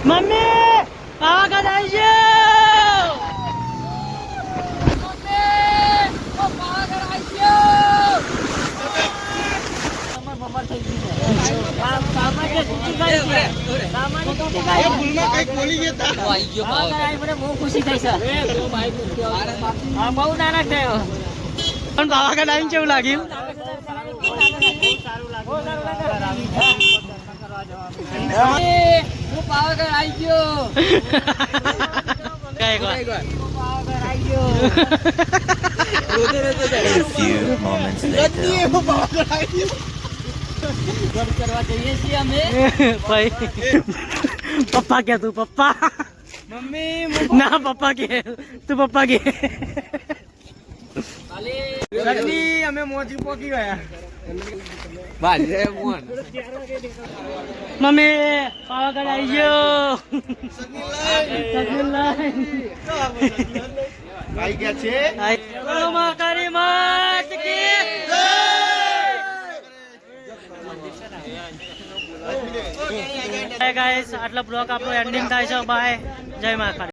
Mummy Pavagadh આવી ગયો બહુ નાનક થયો પણ પાવાગઢ આવીને કેવું લાગ્યું? હું પાવાગઢ આવી ગયો. કઈ અમે ભાઈ પપ્પા કે તું પપ્પા મમ્મી ના પપ્પા કે તું પપ્પા કે ખાલી અમે મોજી પોકી ગયા મમ્મી પાવાગઢ આવી ગયો. ભાઈ ગયા. છે? માત આટલો બ્લોક આપણો એન્ડિંગ થાય છે. બાય જય મહાકાળી